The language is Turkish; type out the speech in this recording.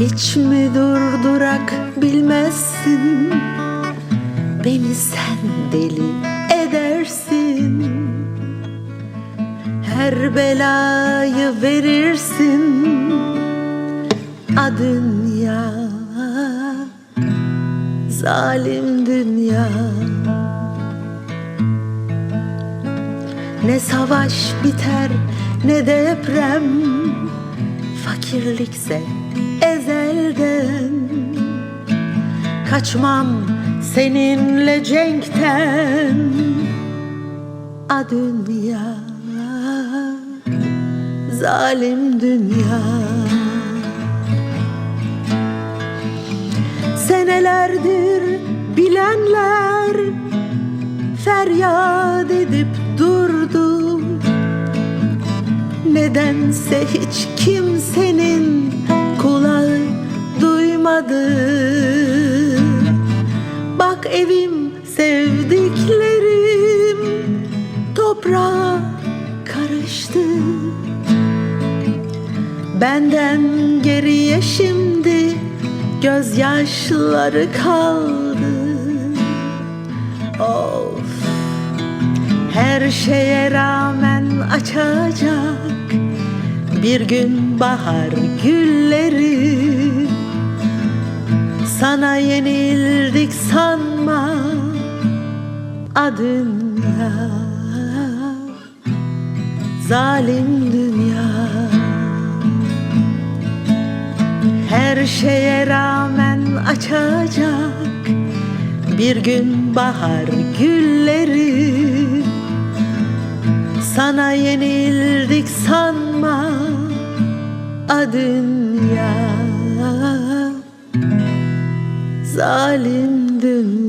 Hiç mi durdurak bilmezsin? Beni sen deli edersin. Her belayı verirsin. Adın ya Zalim dünya. Ne savaş biter ne deprem. Fakirlikse ezelden Kaçmam seninle cenkten. A dünya Zalim dünya. Senelerdir bilenler Feryat edip durdu. Nedense hiç kimsenin kulağı duymadı evim sevdiklerim. Toprağa karıştı. Benden geriye şimdi gözyaşları kaldı. Of her şeye rağmen açacak bir gün bahar gülleri Sana yenildik sanma adın ya Zalim dünya. Her şeye rağmen açacak bir gün bahar gülleri. Sana yenildik sanma adın ya Zalim dünya